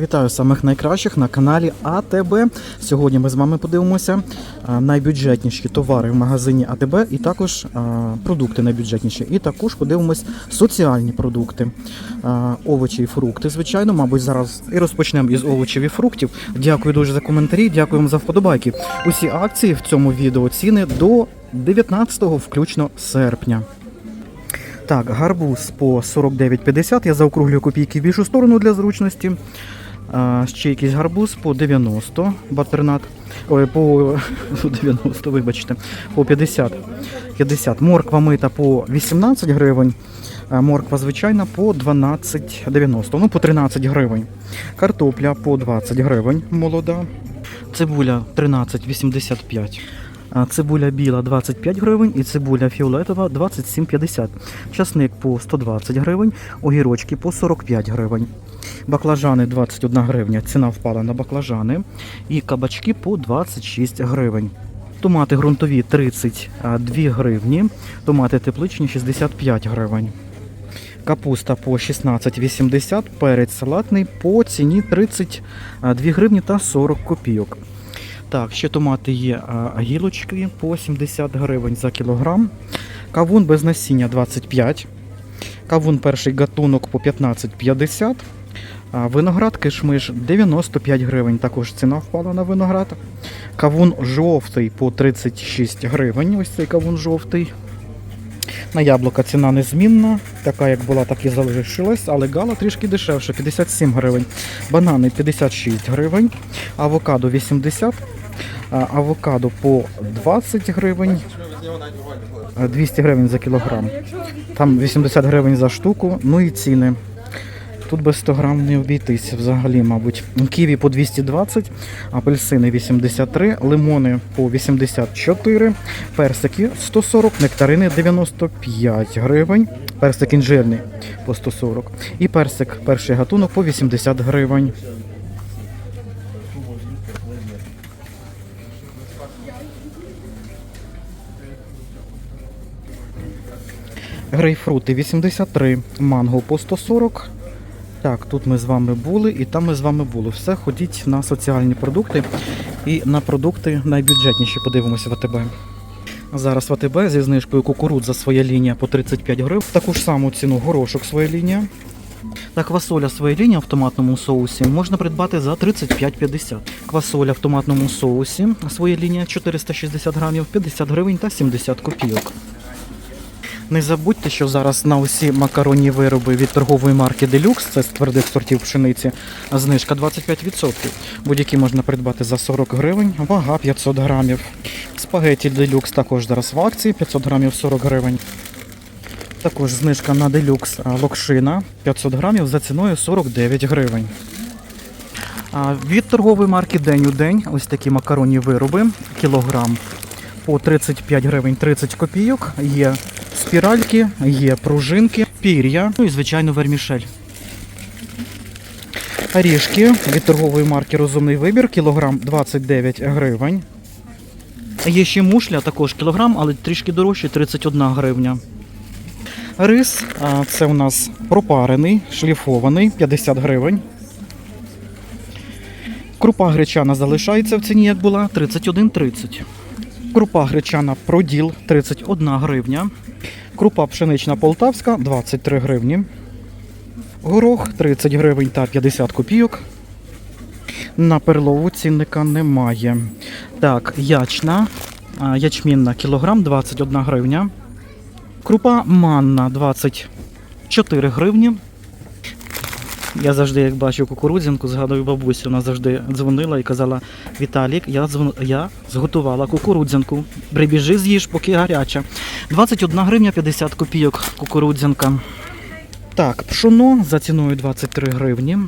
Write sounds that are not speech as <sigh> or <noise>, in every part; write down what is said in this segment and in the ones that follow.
Вітаю самих найкращих на каналі АТБ. Сьогодні ми з вами подивимося найбюджетніші товари в магазині АТБ і також продукти найбюджетніші. І також подивимось соціальні продукти, овочі і фрукти. Звичайно, мабуть, зараз і розпочнемо із овочів і фруктів. Дякую дуже за коментарі, дякую вам за вподобайки. Усі акції в цьому відео ціни до 19 включно серпня. Так, гарбуз по 49,50. Я заокруглюю копійки в більшу сторону для зручності. Ще якийсь гарбуз по 90 батернат. Ой, по <laughs> 90, вибачте, по 50. 50. Морква мита по 18 гривень. Морква звичайна по 12,90, ну по 13 гривень. Картопля по 20 гривень молода. Цибуля 13,85. Цибуля біла 25 гривень і цибуля фіолетова 27,50. Часник по 120 гривень, огірочки по 45 гривень. Баклажани 21 гривня, ціна впала на баклажани. І кабачки по 26 гривень. Томати ґрунтові 32 гривні, томати тепличні 65 гривень. Капуста по 16,80, перець салатний по ціні 32 гривні та 40 копійок. Так, ще томати є гілочки по 70 гривень за кілограм. Кавун без насіння 25. Кавун перший гатунок по 15,50. Виноград кишмиш 95 гривень. Також ціна впала на виноград. Кавун жовтий по 36 гривень. Ось цей кавун жовтий. На яблука ціна незмінна, така як була, так і залишилась, але гала трішки дешевше 57 гривень. Банани 56 гривень, авокадо 80, авокадо по 20 гривень, 200 гривень за кілограм. Там 80 гривень за штуку, ну і ціни. Тут без 100 грам не обійтись взагалі, мабуть. Ківі по 220, апельсини 83, лимони по 84, персики 140, нектарини 95 гривень, персик інжирний по 140 і персик перший гатунок по 80 гривень. Грейпфрути 83, манго по 140. Так, тут ми з вами були і там ми з вами були. Все, ходіть на соціальні продукти і на продукти найбюджетніші. Подивимося в АТБ. Зараз в АТБ зі знижкою кукурудза своя лінія по 35 гривень. Таку ж саму ціну горошок своя лінія. Та квасоля своя лінія в томатному соусі можна придбати за 35,50. Квасоля в томатному соусі своя лінія 460 грамів, 50 гривень та 70 копійок. Не забудьте, що зараз на усі макаронні вироби від торгової марки Deluxe, це з твердих сортів пшениці, знижка 25%. Будь-які можна придбати за 40 гривень, вага 500 грамів. Спагеті Deluxe також зараз в акції, 500 грамів 40 гривень. Також знижка на Deluxe локшина 500 грамів за ціною 49 гривень. А, Від торгової марки День у день ось такі макаронні вироби, кілограм по 35 гривень 30 копійок. Є спіральки, є пружинки, пір'я, ну і звичайно вермішель. Орішки від торгової марки Розумний вибір, кілограм 29 гривень. Є ще мушля, також кілограм, але трішки дорожче 31 гривня. Рис, це у нас пропарений, шліфований, 50 гривень. Крупа гречана залишається в ціні, як була, 31,30. Крупа гречана проділ 31 гривня. Крупа пшенична полтавська 23 гривні. Горох 30 гривень та 50 копійок. На перлову цінника немає. Так, ячна, ячмінна кілограм 21 гривня. Крупа манна 24 гривні. Я завжди, як бачу кукурудзянку, згадую бабусю, вона завжди дзвонила і казала: Віталік, я дзвон... я зготувала кукурудзянку. Прибіжи, з'їж, поки гаряча. 21 гривня 50 копійок кукурудзянка. Так, пшоно за ціною 23 гривні.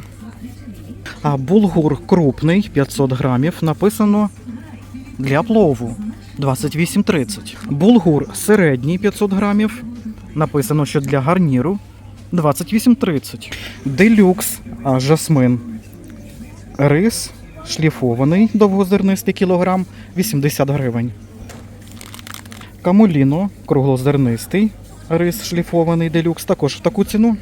А булгур крупний 500 грамів. Написано для плову 28,30. Булгур середній 500 грамів. Написано, що для гарніру 28,30. Делюкс а, жасмин. Рис шліфований довгозернистий кілограм 80 гривень. Камуліно круглозернистий. Рис шліфований делюкс також в таку ціну.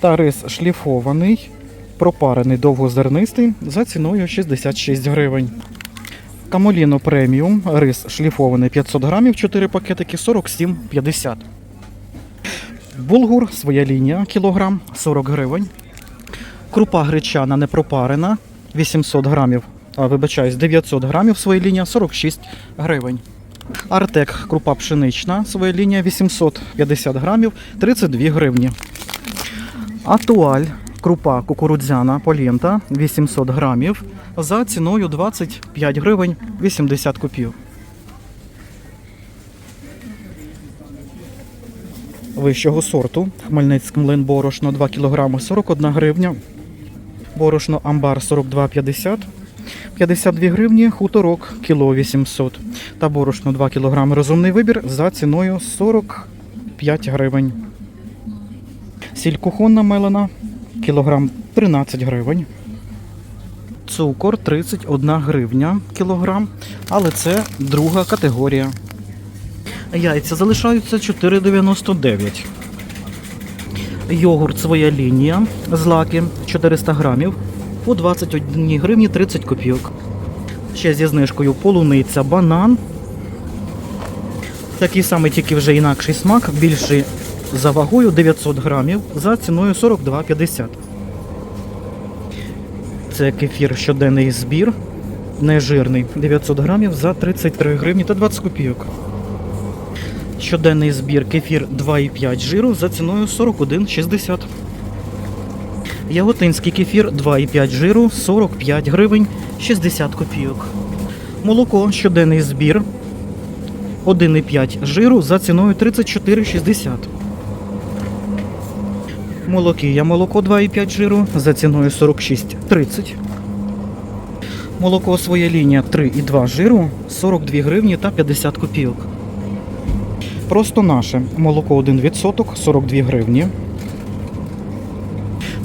Та рис шліфований пропарений довгозернистий за ціною 66 гривень. Камоліно преміум, рис шліфований 500 грамів, 4 пакетики 47,50. Булгур, своя лінія, кілограм 40 гривень. Крупа гречана непропарена 800 грамів, а, вибачаюсь, 900 грамів, своя лінія 46 гривень. Артек, крупа пшенична, своя лінія 850 грамів, 32 гривні. Атуаль, крупа кукурудзяна полента 800 грамів за ціною 25 гривень 80 копійок. Вищого сорту Хмельницький млин борошно 2 кг 41 гривня. Борошно амбар 42,50. 52 гривні, хуторок кіло 800. Та борошно 2 кг розумний вибір за ціною 45 гривень. Сіль кухонна мелена кілограм 13 гривень. Цукор 31 гривня кілограм, але це друга категорія. Яйця залишаються 4,99. Йогурт своя лінія злаки 400 грамів по 21 гривні 30 копійок. Ще зі знижкою полуниця, банан. Такий самий, тільки вже інакший смак, більший за вагою 900 грамів за ціною 42,50. Це кефір щоденний збір. Нежирний 900 грамів за 33 гривні та 20 копійок. Щоденний збір кефір 2,5 жиру за ціною 41,60. Яготинський кефір 2,5 жиру 45 гривень 60 копійок. Молоко щоденний збір 1,5 жиру за ціною 34,60. Молокія молоко 2,5 жиру за ціною 46,30. Молоко своя лінія 3,2 жиру 42 гривні та 50 копійок. Просто наше молоко 1% 42 гривні.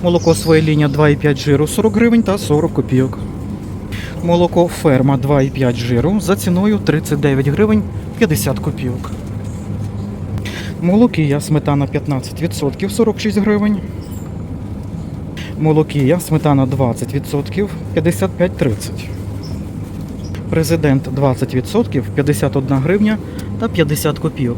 Молоко своя лінія 2,5 жиру 40 гривень та 40 копійок. Молоко ферма 2,5 жиру за ціною 39 гривень 50 копійок. Молокія сметана 15% 46 гривень. Молокія сметана 20% 55,30. Президент 20% 51 гривня та 50 копійок.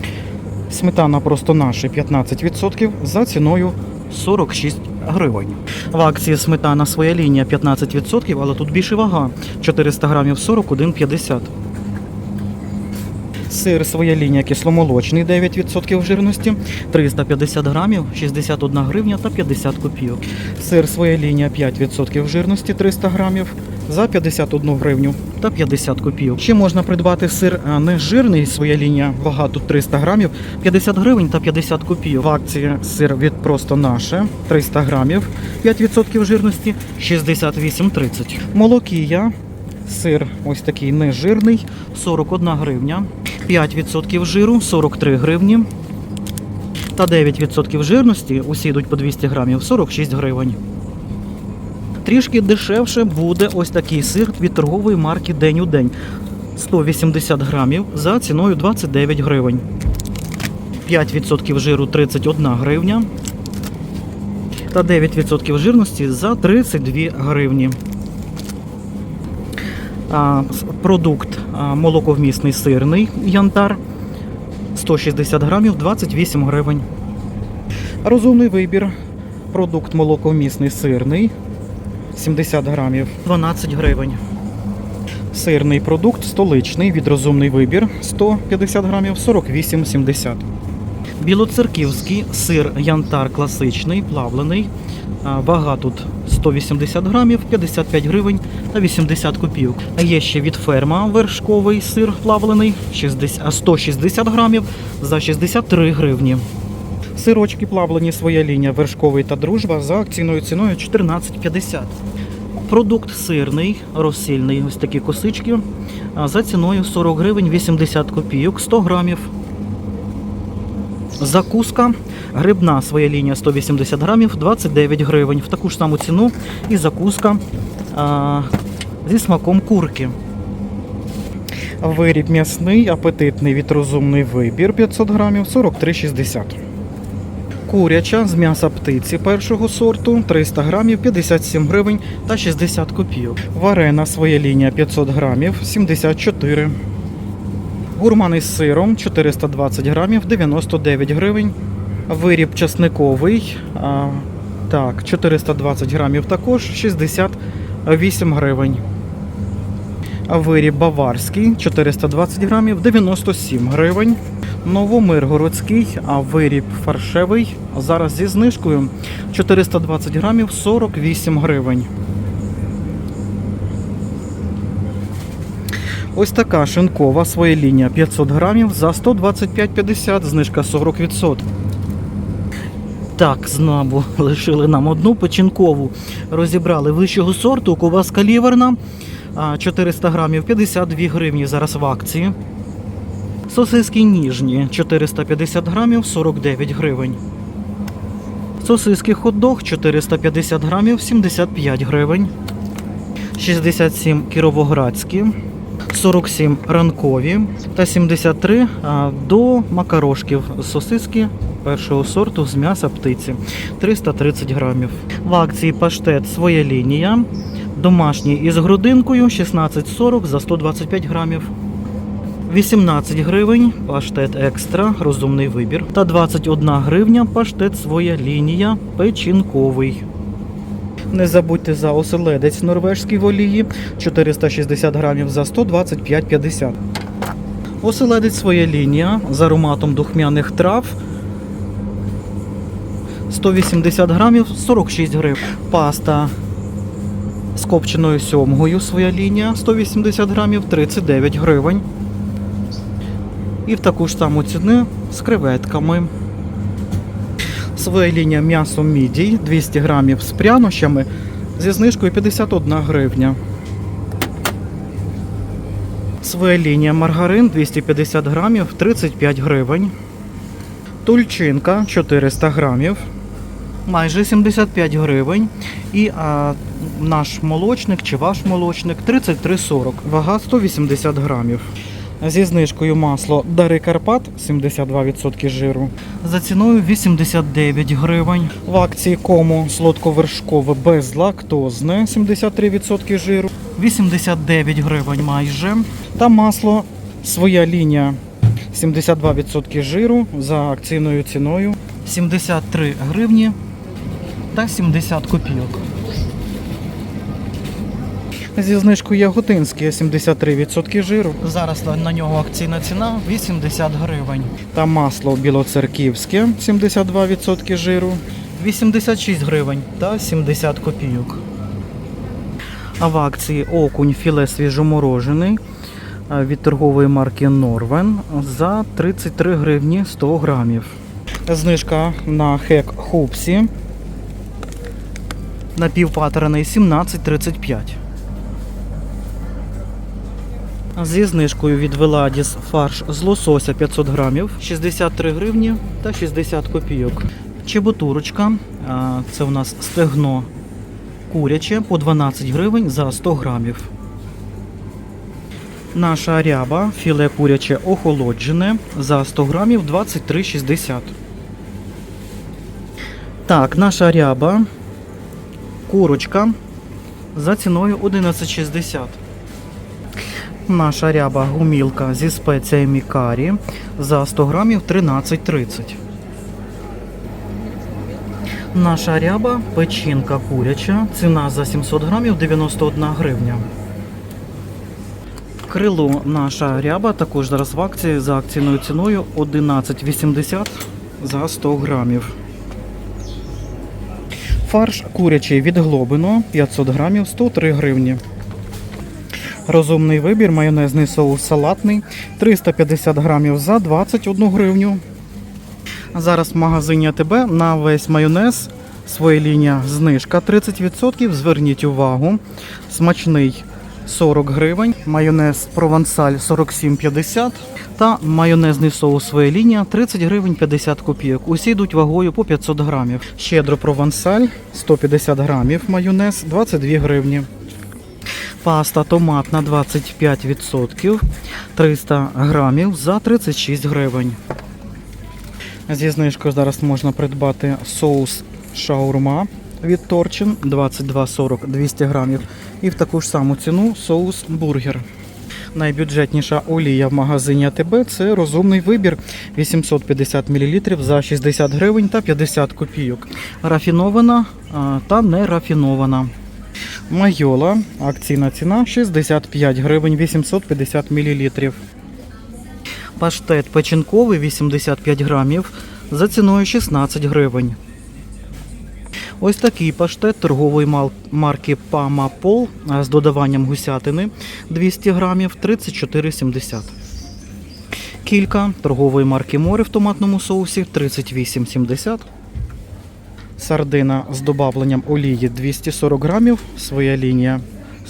Сметана просто наша 15% за ціною 46 гривень. В акції сметана своя лінія 15%, але тут більше вага 400 грамів 41,50. Сир своя лінія кисломолочний 9% жирності, 350 грамів, 61 гривня та 50 копійок. Сир своя лінія 5% жирності, 300 грамів за 51 гривню та 50 копійок. Ще можна придбати сир а, нежирний, своя лінія, вага тут 300 грамів, 50 гривень та 50 копійок. В акції сир від просто наше, 300 грамів, 5% жирності, 68,30. Молокія, сир ось такий нежирний, 41 гривня. 5% жиру 43 гривні. Та 9% жирності, усі йдуть по 200 грамів, 46 гривень. Трішки дешевше буде ось такий сир від торгової марки День у день. 180 грамів за ціною 29 гривень. 5% жиру 31 гривня. Та 9% жирності за 32 гривні. А, продукт а, молоковмісний сирний янтар 160 грамів 28 гривень. Розумний вибір. Продукт молоковмісний сирний 70 грамів 12 гривень. Сирний продукт столичний від розумний вибір 150 грамів 48,70. Білоцерківський сир янтар класичний, плавлений. Вага тут 180 грамів, 55 гривень та 80 копійок. А є ще від ферма вершковий сир плавлений 60, 160 грамів за 63 гривні. Сирочки плавлені своя лінія вершковий та дружба за акційною ціною 14,50. Продукт сирний, розсільний, ось такі косички. За ціною 40 гривень 80 копійок, 100 грамів. Закуска грибна своя лінія 180 грамів 29 гривень. В таку ж саму ціну і закуска а, зі смаком курки. Виріб м'ясний, апетитний від розумний вибір 500 грамів 43,60. Куряча з м'яса птиці першого сорту 300 грамів 57 гривень та 60 копійок. Варена своя лінія 500 грамів 74. Гурман із сиром 420 грамів 99 гривень. Виріб часниковий. А, так, 420 грамів також 68 гривень. Виріб баварський 420 грамів 97 гривень. Новомиргородський, а виріб фаршевий зараз зі знижкою 420 грамів 48 гривень. Ось така шинкова своя лінія 500 грамів за 125,50, знижка 40%. Так, знабу <laughs> лишили нам одну печінкову. Розібрали вищого сорту, коваска ліверна. а, 400 грамів 52 гривні зараз в акції. Сосиски ніжні 450 грамів 49 гривень. Сосиски хот-дог 450 грамів 75 гривень. 67 кіровоградські, 47 ранкові та 73 а, до макарошків сосиски першого сорту з м'яса птиці 330 грамів. В акції паштет своя лінія. Домашній із грудинкою 16,40 за 125 грамів. 18 гривень паштет екстра, розумний вибір. Та 21 гривня паштет своя лінія печінковий. Не забудьте за оселедець норвежський в олії 460 грамів за 125,50. Оселедець своя лінія з ароматом духмяних трав 180 грамів 46 гривень. Паста з копченою сьомгою своя лінія 180 грамів 39 гривень. І в таку ж саму ціну з креветками. Своя лінія м'ясо мідій 200 грамів з прянощами зі знижкою 51 гривня. Своя лінія маргарин 250 грамів 35 гривень. Тульчинка 400 грамів майже 75 гривень. І а, наш молочник чи ваш молочник 33,40, вага 180 грамів. Зі знижкою масло Дари Карпат 72% жиру. За ціною 89 гривень. В акції кому солодковершкове безлактозне 73% жиру. 89 гривень майже. Та масло своя лінія 72% жиру за акційною ціною 73 гривні та 70 копійок. Зі знижкою Яготинське 73% жиру. Зараз на- нього акційна ціна 80 гривень. Та масло білоцерківське 72% жиру 86 гривень та 70 копійок. А в акції окунь філе свіжоморожений від торгової марки Норвен за 33 гривні 100 грамів. Знижка на хек Хупсі напівпатрений 17,35. Зі знижкою від Веладіс фарш з лосося 500 грамів 63 гривні та 60 копійок. Чебутурочка, це у нас стегно куряче по 12 гривень за 100 грамів. Наша ряба, філе куряче охолоджене за 100 грамів 23,60. Так, наша ряба, курочка за ціною 11,60. Наша ряба гумілка зі спеціями карі за 100 грамів 13,30. Наша ряба печінка куряча. Ціна за 700 грамів 91 гривня. Крило наша ряба також зараз в акції за акційною ціною 11,80 за 100 грамів. Фарш курячий від Глобино 500 грамів 103 гривні. Розумний вибір, майонезний соус салатний 350 грамів за 21 гривню. Зараз в магазині АТБ на весь майонез своя лінія знижка 30%. Зверніть увагу. Смачний 40 гривень, майонез провансаль 47,50 та майонезний соус своя лінія 30 гривень 50 копійок. Усі йдуть вагою по 500 грамів. Щедро провансаль 150 грамів, майонез 22 гривні. Паста томатна 25%, 300 грамів за 36 гривень. Зі знижкою зараз можна придбати соус шаурма від Торчин 22,40 200 грамів. І в таку ж саму ціну соус бургер. Найбюджетніша олія в магазині АТБ це розумний вибір 850 мл за 60 гривень та 50 копійок. Рафінована та не рафінована. Майола, акційна ціна 65 гривень 850 мл. Паштет печінковий 85 грамів за ціною 16 гривень. Ось такий паштет торгової марки Пама Пол з додаванням гусятини 200 грамів 34,70. Кілька торгової марки море в томатному соусі 38,70. Сардина з добавленням олії 240 грамів, своя лінія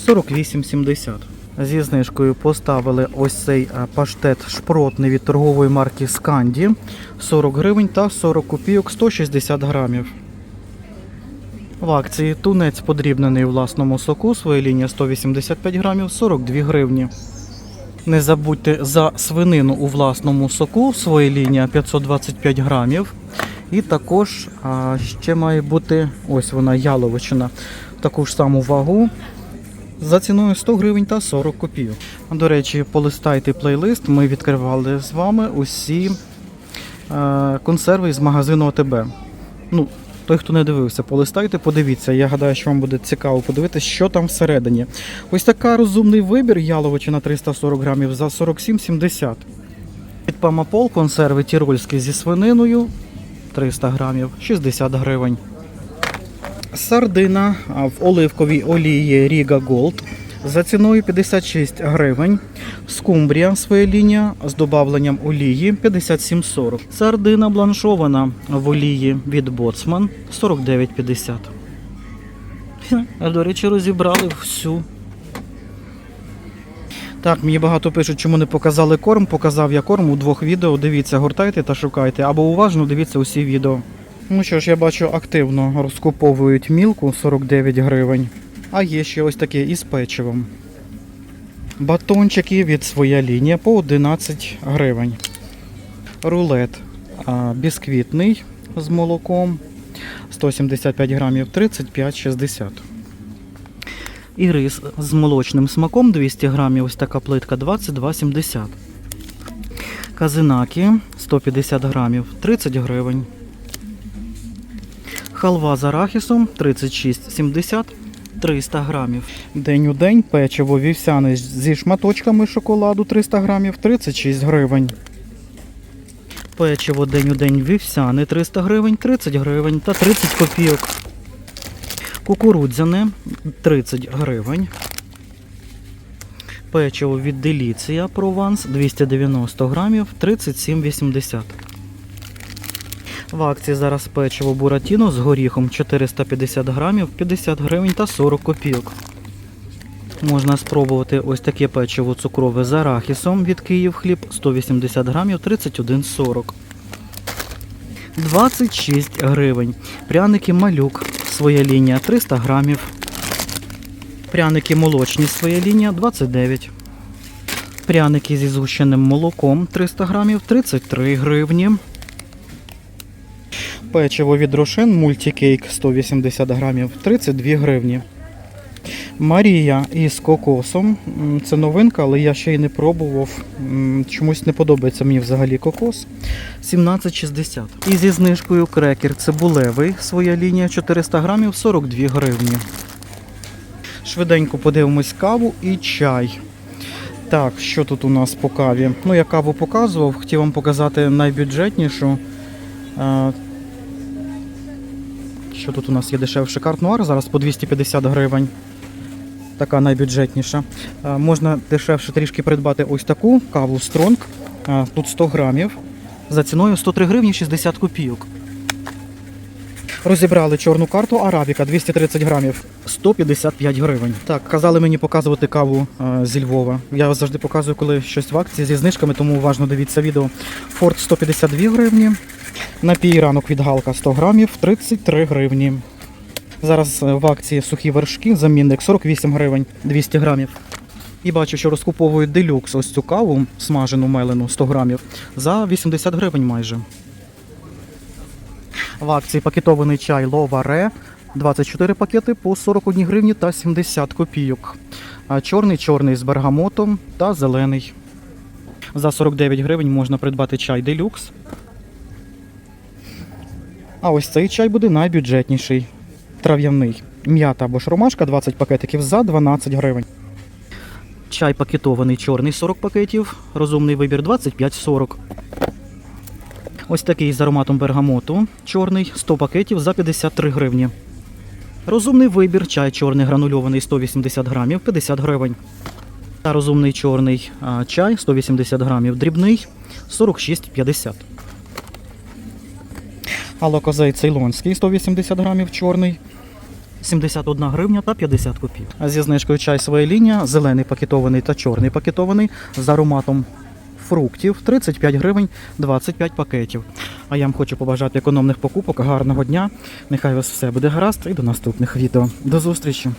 48,70. Зі знижкою поставили ось цей е, паштет шпротний від торгової марки Сканді 40 гривень та 40 копійок 160 грамів. В акції тунець подрібнений у власному соку, своя лінія 185 грамів 42 гривні. Не забудьте за свинину у власному соку, своя лінія 525 грамів. І також а, ще має бути ось вона яловичина. Таку ж саму вагу за ціною 100 гривень та 40 копійок. До речі, полистайте плейлист. Ми відкривали з вами усі е, консерви з магазину ОТБ. Ну, той, хто не дивився, полистайте, подивіться. Я гадаю, що вам буде цікаво подивитися, що там всередині. Ось така розумний вибір яловичина 340 грамів за 47,70. Від Памапол консерви тірольські зі свининою 300 грамів 60 гривень. Сардина в оливковій олії Ріга Голд за ціною 56 гривень. Скумбрія своя лінія з додавленням олії 57,40. Сардина бланшована в олії від Боцман 49,50. До речі, розібрали всю. Так, мені багато пишуть, чому не показали корм. Показав я корм у двох відео. Дивіться, гортайте та шукайте. Або уважно дивіться усі відео. Ну що ж, я бачу, активно розкуповують мілку 49 гривень. А є ще ось таке із печивом. Батончики від своя лінія по 11 гривень. Рулет бісквітний з молоком 175 грамів 35,60. І рис з молочним смаком 200 грамів, ось така плитка 22,70. Казинаки 150 грамів 30 гривень. Халва з арахісом 36,70 300 грамів. День у день печиво вівсяне зі шматочками шоколаду 300 грамів 36 гривень. Печиво день у день вівсяне 300 гривень, 30 гривень та 30 копійок. Кукурудзяне 30 гривень. Печиво від Деліція Прованс 290 грамів 37,80. В акції зараз печиво Буратіно з горіхом 450 грамів 50 гривень та 40 копійок. Можна спробувати ось таке печиво цукрове з арахісом від Київ хліб 180 грамів 31,40. 26 гривень. Пряники малюк. Своя лінія 300 грамів. Пряники молочні своя лінія 29. Пряники зі згущеним молоком 300 грамів 33 гривні. Печиво від Рошен мультикейк 180 грамів 32 гривні. Марія із кокосом. Це новинка, але я ще й не пробував. Чомусь не подобається мені взагалі кокос. 17,60. І зі знижкою крекер цибулевий. Своя лінія 400 грамів 42 гривні. Швиденько подивимось каву і чай. Так, що тут у нас по каві? Ну, я каву показував, хотів вам показати найбюджетнішу. Е, Що тут у нас є дешевший карт нуар зараз по 250 гривень. Така найбюджетніша. Е, Можна дешевше трішки придбати ось таку каву Стронг. Е, Тут 100 грамів. За ціною 103 гривні 60 копійок. Розібрали чорну карту Арабіка 230 грамів 155 гривень. Так, казали мені показувати каву е, зі Львова. Я завжди показую, коли щось в акції зі знижками, тому уважно дивіться відео. Форт 152 гривні. Напій ранок від Галка 100 грамів 33 гривні. Зараз е, в акції сухі вершки, замінник 48 гривень 200 грамів. І бачу, що розкуповують делюкс ось цю каву, смажену мелену 100 грамів, за 80 гривень майже. В акції пакетований чай Ловаре 24 пакети по 41 гривні та 70 копійок. Чорний чорний з бергамотом та зелений. За 49 гривень можна придбати чай делюкс. А ось цей чай буде найбюджетніший. Трав'яний. М'ята або ж ромашка 20 пакетиків за 12 гривень. Чай пакетований чорний 40 пакетів. Розумний вибір 25-40. Ось такий з ароматом бергамоту. Чорний 100 пакетів за 53 гривні. Розумний вибір. Чай чорний гранульований 180 грамів 50 гривень. Та розумний чорний чай 180 грамів дрібний 46,50. Алокозей цейлонський 180 грамів чорний 71 гривня та 50 копійок. А зі знижкою чай своя лінія, зелений пакетований та чорний пакетований з ароматом фруктів 35 гривень 25 пакетів. А я вам хочу побажати економних покупок, гарного дня. Нехай у вас все буде гаразд і до наступних відео. До зустрічі!